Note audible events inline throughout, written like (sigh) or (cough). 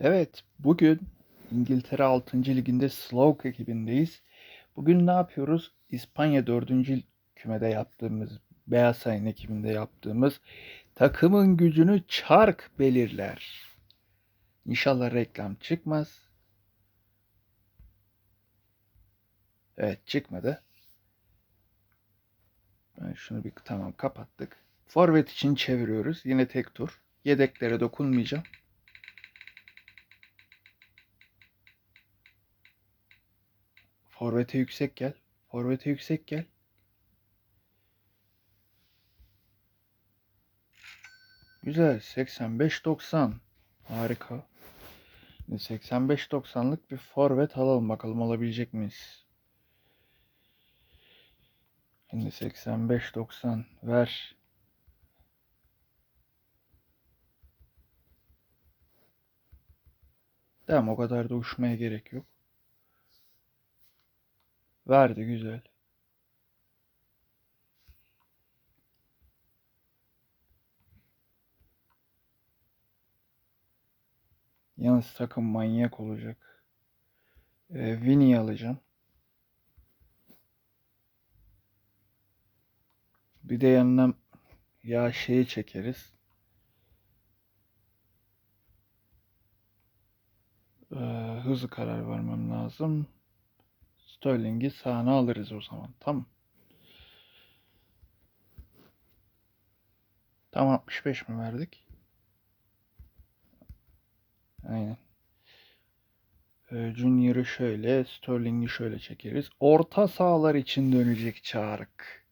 Evet, bugün İngiltere 6. Ligi'nde Slough ekibindeyiz. Bugün ne yapıyoruz? İspanya 4. kümede yaptığımız, Beyaz Sayın ekibinde yaptığımız takımın gücünü çark belirler. İnşallah reklam çıkmaz. Evet çıkmadı. Ben şunu bir tamam kapattık. Forvet için çeviriyoruz. Yine tek tur. Yedeklere dokunmayacağım. Forvet'e yüksek gel. Forvet'e yüksek gel. Güzel. 85-90. Harika. 85-90'lık bir forvet alalım. Bakalım alabilecek miyiz? Şimdi 85-90 ver. Tamam o kadar da uçmaya gerek yok. Verdi güzel. Yalnız takım manyak olacak. Ee, Vini'yi alacağım. Bir de yanına ya şeyi çekeriz. Ee, hızlı karar vermem lazım. Sterling'i sahne alırız o zaman. Tamam. Tam 65 mi verdik? Aynen. Ee, Junior'ı şöyle, Sterling'i şöyle çekeriz. Orta sahalar için dönecek çark.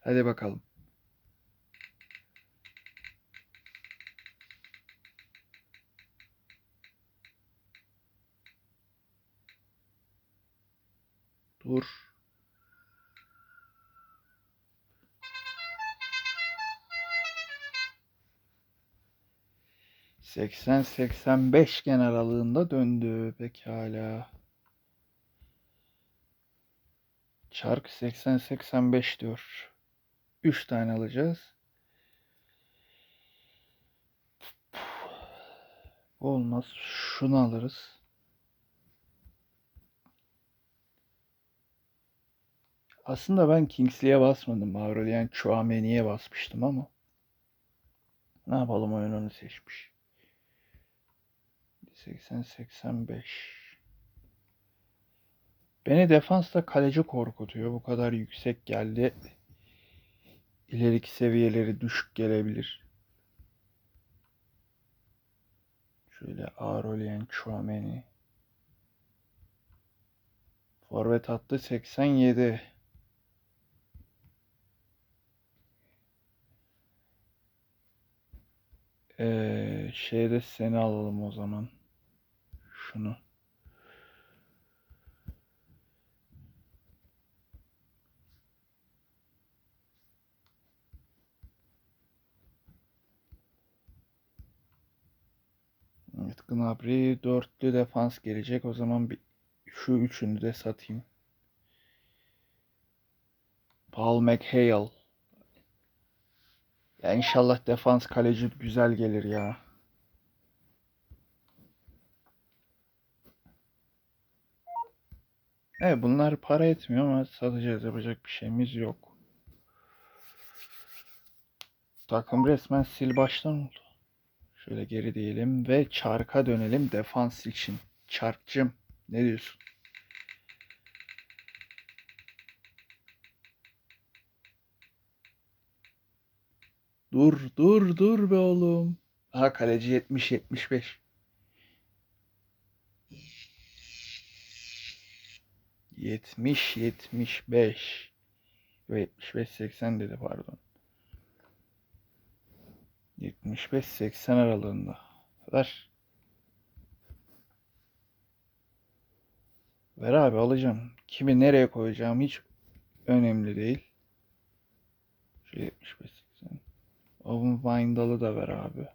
Hadi bakalım. Dur. Seksen seksen beş gen aralığında döndü pekala. Çark 80-85 diyor. 3 tane alacağız. Olmaz. Şunu alırız. Aslında ben Kingsley'e basmadım. Aurelien Chouameni'ye basmıştım ama. Ne yapalım oyun onu seçmiş. 80-85. Beni defansta kaleci korkutuyor. Bu kadar yüksek geldi. İleriki seviyeleri düşük gelebilir. Şöyle Aurelien Chouameni. Forvet attı 87. Ee, şeyde seni alalım o zaman. Şunu. Evet Gnabry dörtlü defans gelecek. O zaman bir, şu üçünü de satayım. Paul McHale. Ya inşallah defans kaleci güzel gelir ya. Evet bunlar para etmiyor ama satacağız yapacak bir şeyimiz yok. Takım resmen sil baştan oldu. Şöyle geri diyelim ve çarka dönelim defans için. Çarkcım ne diyorsun? Dur dur dur be oğlum. Aha kaleci 70 75. 70 75. Ve 75 80 dedi pardon. 75 80 aralığında. Ver. Ver abi alacağım. Kimi nereye koyacağım hiç önemli değil. Şu 75 80. Owen Windal'ı da ver abi.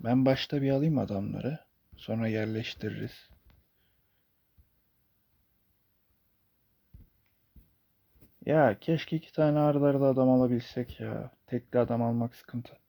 Ben başta bir alayım adamları. Sonra yerleştiririz. Ya keşke iki tane arda arda adam alabilsek ya. Tekli adam almak sıkıntı.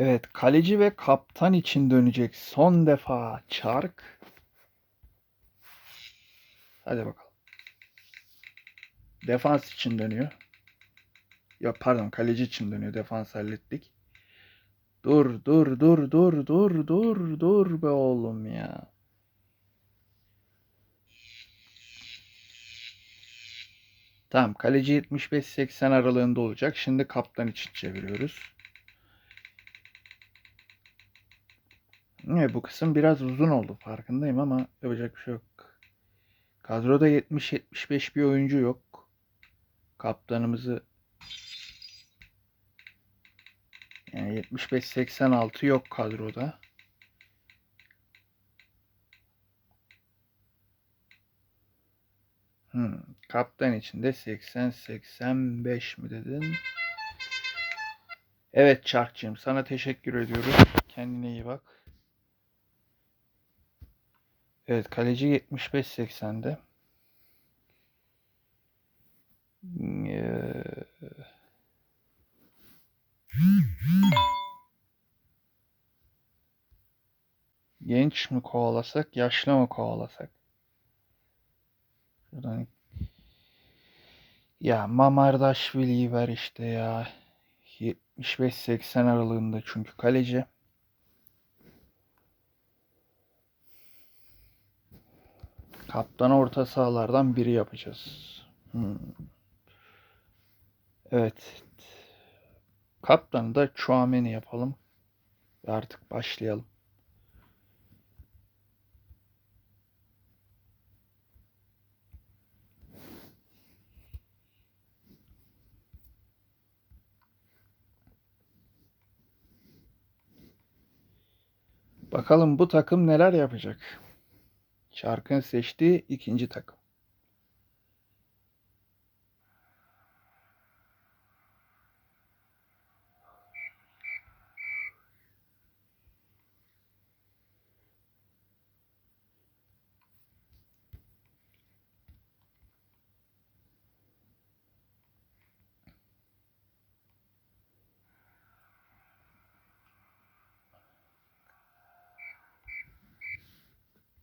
Evet, kaleci ve kaptan için dönecek son defa çark. Hadi bakalım. Defans için dönüyor. Yok pardon, kaleci için dönüyor. Defans hallettik. Dur, dur, dur, dur, dur, dur, dur be oğlum ya. Tamam, kaleci 75-80 aralığında olacak. Şimdi kaptan için çeviriyoruz. Evet, bu kısım biraz uzun oldu farkındayım ama yapacak bir şey yok. Kadroda 70-75 bir oyuncu yok. Kaptanımızı yani 75-86 yok kadroda. Hmm, kaptan için de 80-85 mi dedin? Evet Çarkçığım sana teşekkür ediyoruz. Kendine iyi bak. Evet kaleci 75-80'de. Ee, genç mi kovalasak, yaşlı mı kovalasak? Şuradan ya Mamardaşvili'yi ver işte ya. 75-80 aralığında çünkü kaleci. Kaptan orta sahalardan biri yapacağız. Hmm. Evet. Kaptanı da Chouameni yapalım. Ve artık başlayalım. Bakalım bu takım neler yapacak. Çark'ın seçtiği ikinci takım.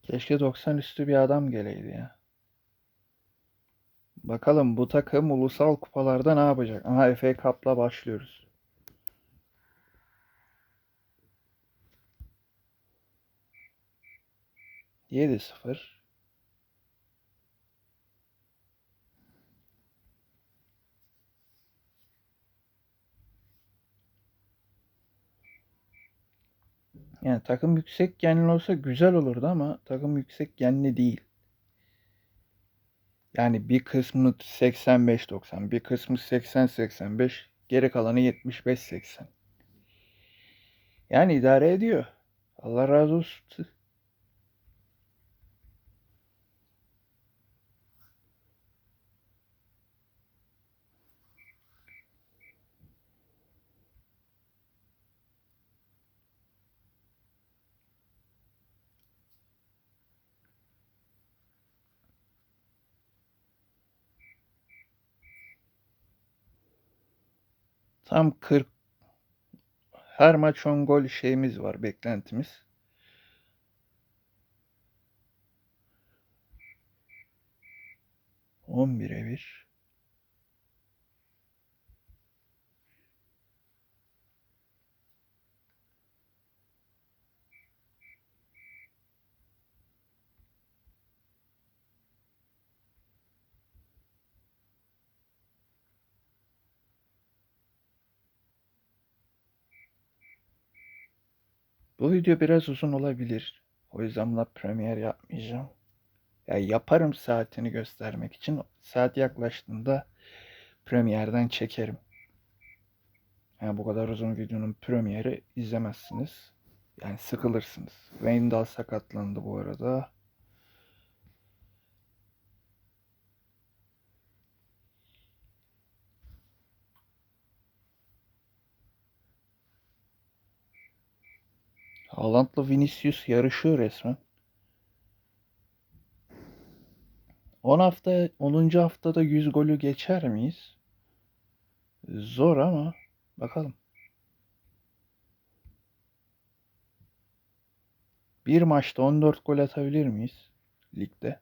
Keşke 90 üstü bir adam geleydi ya. Bakalım bu takım ulusal kupalarda ne yapacak? Aha FA Cup'la başlıyoruz. Yedi sıfır. Yani takım yüksek genli olsa güzel olurdu ama takım yüksek genli değil. Yani bir kısmı 85-90, bir kısmı 80-85, geri kalanı 75-80. Yani idare ediyor. Allah razı olsun. Tam 40 her maç 10 gol şeyimiz var, beklentimiz. On bire bir. Bu video biraz uzun olabilir. O yüzden buna premier yapmayacağım. Ya yaparım saatini göstermek için. Saat yaklaştığında premierden çekerim. Yani bu kadar uzun videonun premieri izlemezsiniz. Yani sıkılırsınız. Wayne sakatlandı bu arada. Haaland'la Vinicius yarışıyor resmen. 10 hafta 10. haftada 100 golü geçer miyiz? Zor ama bakalım. Bir maçta 14 gol atabilir miyiz ligde?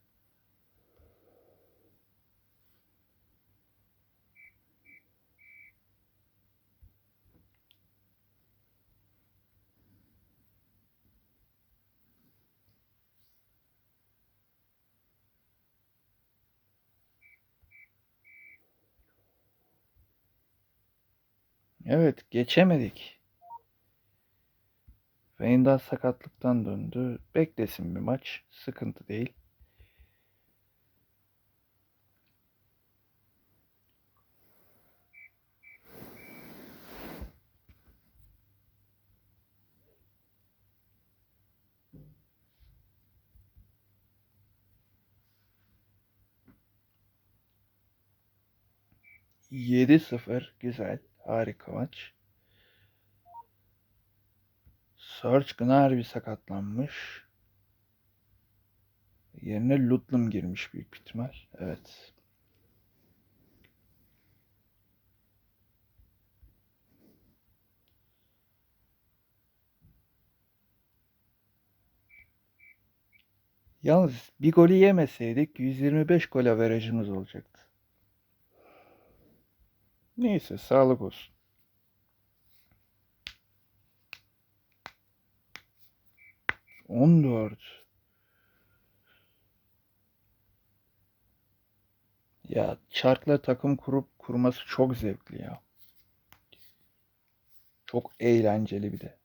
Evet, geçemedik. Wayne'dan sakatlıktan döndü. Beklesin bir maç. Sıkıntı değil. Yedi sıfır güzel. Harika maç. Serge Gnabry sakatlanmış. Yerine Ludlam girmiş büyük ihtimal. Evet. Yalnız bir golü yemeseydik 125 gol averajımız olacaktı. Neyse sağlık olsun. On dört. Ya çarkla takım kurup kurması çok zevkli ya. Çok eğlenceli bir de.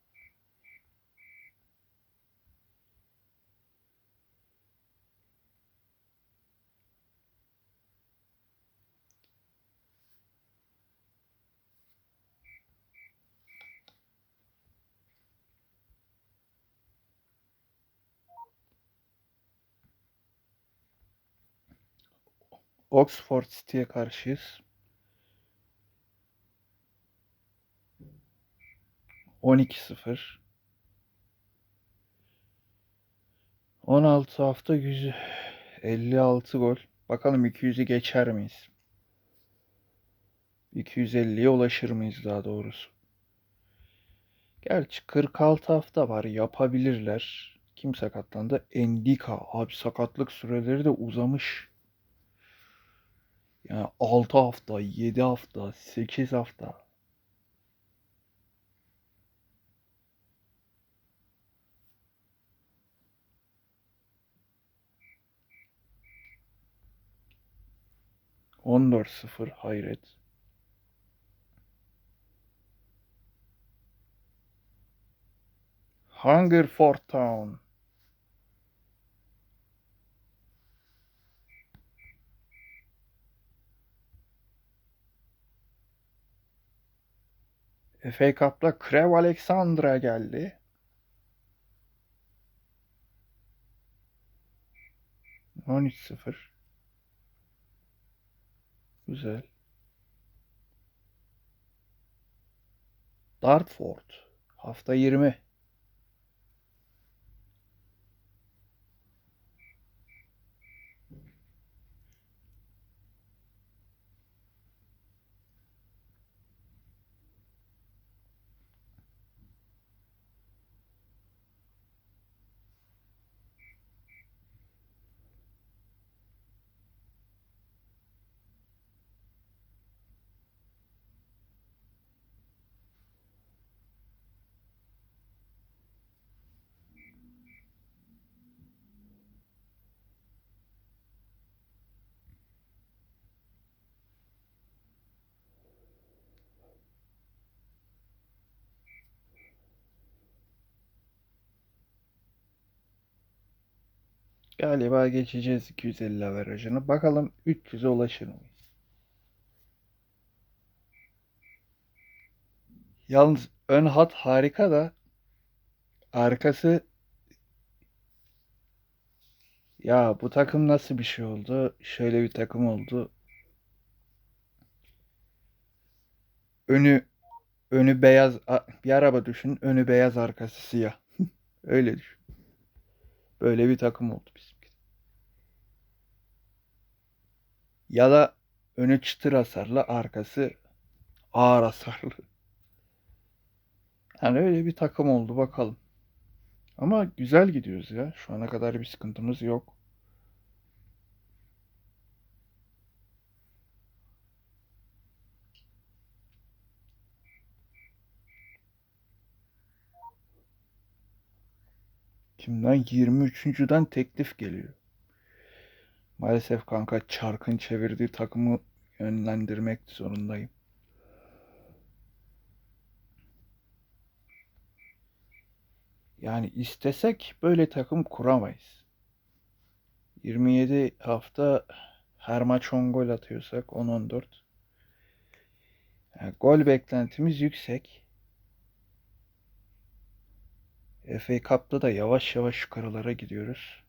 Oxford City'ye karşıyız. 12-0. 16 hafta 156 gol. Bakalım 200'ü geçer miyiz? 250'ye ulaşır mıyız daha doğrusu? Gerçi 46 hafta var yapabilirler. Kim sakatlandı? Endika. Abi sakatlık süreleri de uzamış. Yani 6 hafta, 7 hafta, 8 hafta. On dört sıfır hayret. Hungerford Town. FA Cup'ta Krev Alexandra geldi. On üç sıfır. Güzel. Dartford. Hafta 20. Galiba geçeceğiz 250 averajını. Bakalım 300'e ulaşır mıyız? Yalnız ön hat harika da arkası ya bu takım nasıl bir şey oldu? Şöyle bir takım oldu. Önü önü beyaz bir araba düşün. Önü beyaz arkası siyah. (laughs) Öyle düşün. Böyle bir takım oldu bizimki. Ya da önü çıtır hasarlı, arkası ağır hasarlı. Yani öyle bir takım oldu bakalım. Ama güzel gidiyoruz ya. Şu ana kadar bir sıkıntımız yok. Kimden? 23.den teklif geliyor. Maalesef kanka çarkın çevirdiği takımı yönlendirmek zorundayım. Yani istesek böyle takım kuramayız. 27 hafta her maç 10 gol atıyorsak 10-14. Yani gol beklentimiz yüksek. FA Cup'ta da yavaş yavaş yukarılara gidiyoruz.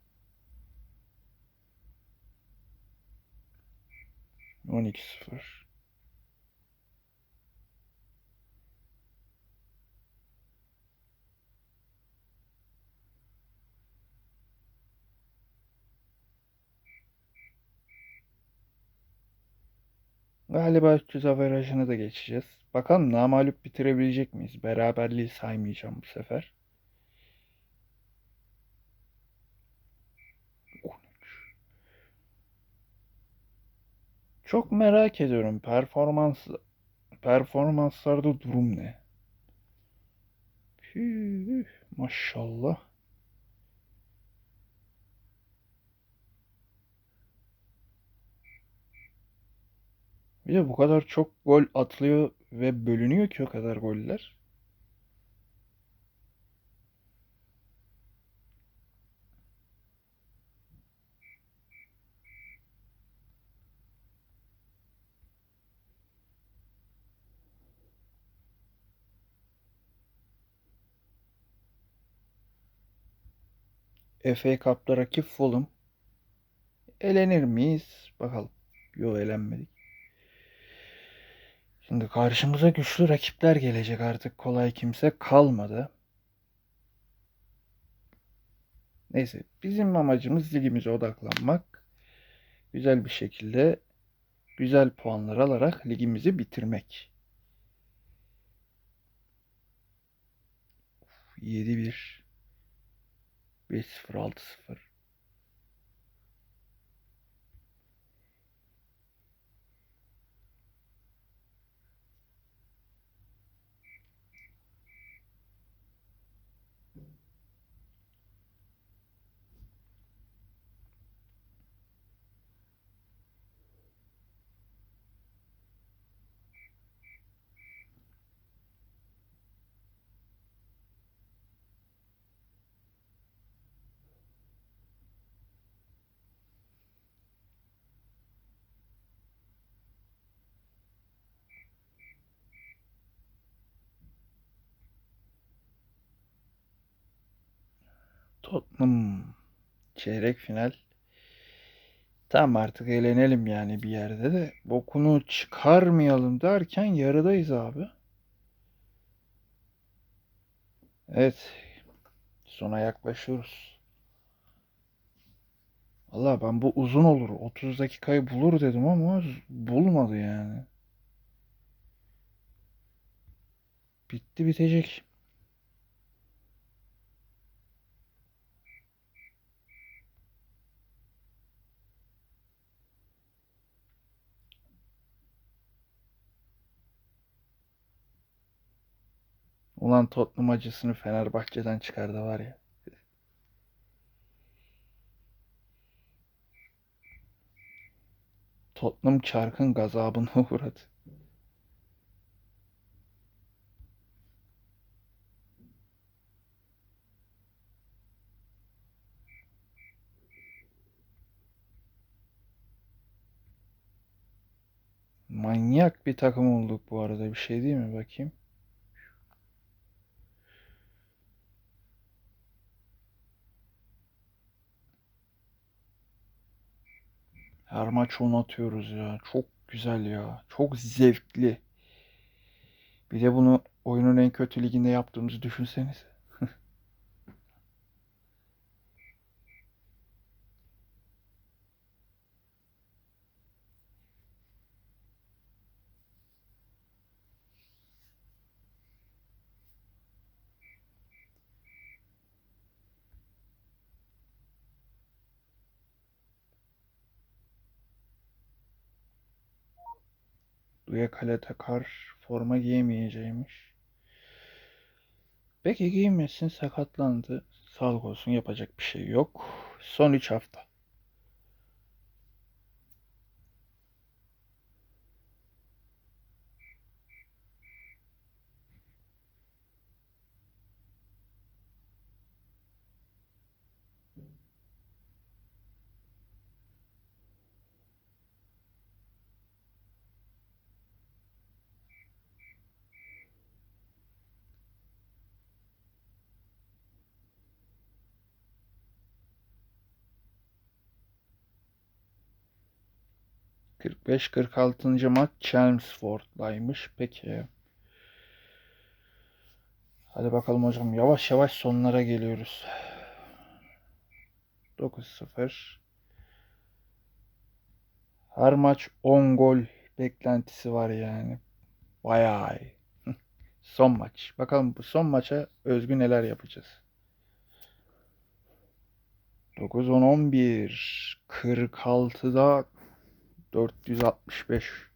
12-0. Galiba 300 averajını da geçeceğiz. Bakalım namağlup bitirebilecek miyiz? Beraberliği saymayacağım bu sefer. Çok merak ediyorum performans performanslarda durum ne? Püh, maşallah. Bir de bu kadar çok gol atılıyor ve bölünüyor ki o kadar goller. FA Cup'ta rakip Fulham. Elenir miyiz? Bakalım. Yok elenmedik. Şimdi karşımıza güçlü rakipler gelecek artık. Kolay kimse kalmadı. Neyse bizim amacımız ligimize odaklanmak. Güzel bir şekilde güzel puanlar alarak ligimizi bitirmek. 7-1 5 0 6 0 Tottenham çeyrek final. Tamam artık eğlenelim yani bir yerde de. Bokunu çıkarmayalım derken yarıdayız abi. Evet. Sona yaklaşıyoruz. Valla ben bu uzun olur. 30 dakikayı bulur dedim ama bulmadı yani. Bitti bitecek. Ulan Tottenham acısını Fenerbahçe'den çıkardı var ya. Tottenham çarkın gazabına (laughs) uğradı. Manyak bir takım olduk bu arada. Bir şey değil mi bakayım? Her maç onu atıyoruz ya. Çok güzel ya. Çok zevkli. Bir de bunu oyunun en kötü liginde yaptığımızı düşünsenize. Duya kale takar forma giyemeyeceğimiş. Peki giymesin sakatlandı. Sağlık olsun yapacak bir şey yok. Son 3 hafta. Kırk beş kırk altıncı maç Chelmsford'daymış. Peki. Hadi bakalım hocam. Yavaş yavaş sonlara geliyoruz. 9-0. Her maç 10 gol beklentisi var yani. Bayağı. (laughs) Son maç. Bakalım bu son maça özgü neler yapacağız. 9 10 11 46'da 465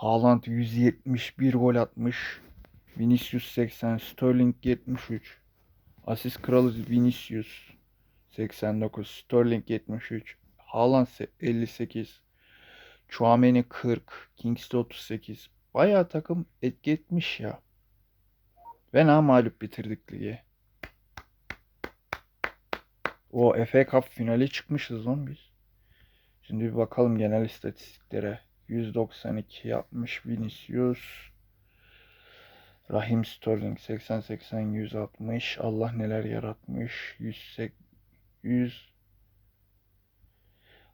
Haaland 171 gol atmış. Vinicius 80, Sterling 73. Asist kralı Vinicius 89, Sterling 73, Haaland 58, Chouameni 40, Kingsley 38. Bayağı takım etki etmiş ya. Ve mağlup bitirdik ligi. O FA Cup finali çıkmışız lan biz. Şimdi bir bakalım genel istatistiklere. 192 yapmış Vinicius. Rahim Sterling 80 80 160. Allah neler yaratmış. 100 100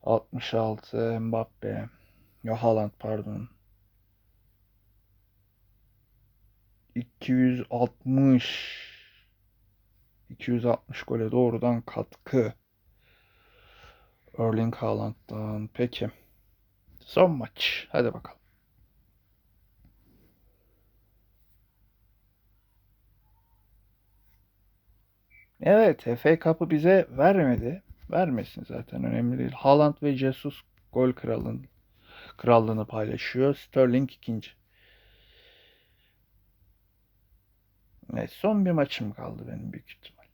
66 Mbappe. Ya Haaland pardon. 260 260 gole doğrudan katkı. Erling Haaland'dan. Peki. Son maç. Hadi bakalım. Evet, FA Cup'ı bize vermedi. Vermesin zaten önemli değil. Haaland ve Jesus gol kralın krallığını paylaşıyor. Sterling ikinci. Evet, son bir maçım kaldı benim büyük ihtimal.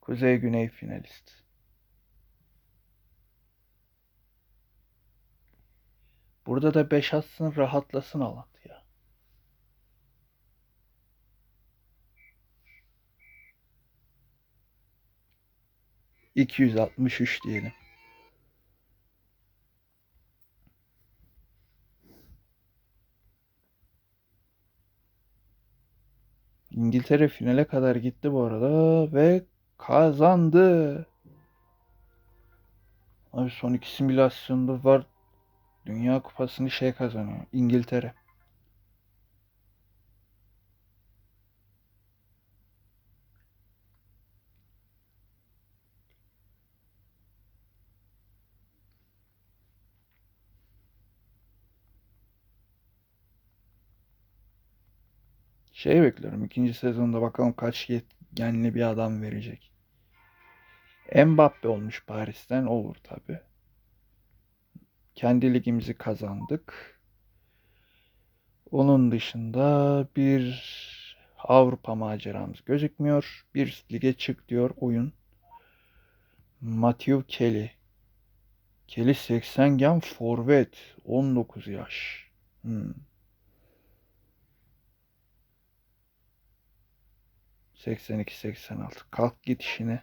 Kuzey Güney finalist. Burada da 5 atsın rahatlasın Haaland ya. 263 diyelim. İngiltere finale kadar gitti bu arada ve kazandı. Abi son iki simülasyonda var. Dünya Kupası'nı şey kazanıyor. İngiltere. Şey bekliyorum. ikinci sezonda bakalım kaç yetkenli bir adam verecek. Mbappe olmuş Paris'ten olur tabi. Kendi ligimizi kazandık. Onun dışında bir Avrupa maceramız gözükmüyor. Bir lige çık diyor oyun. Matthew Kelly. Kelly 80 gen forvet. 19 yaş. Hmm. 82-86. Kalk git işine.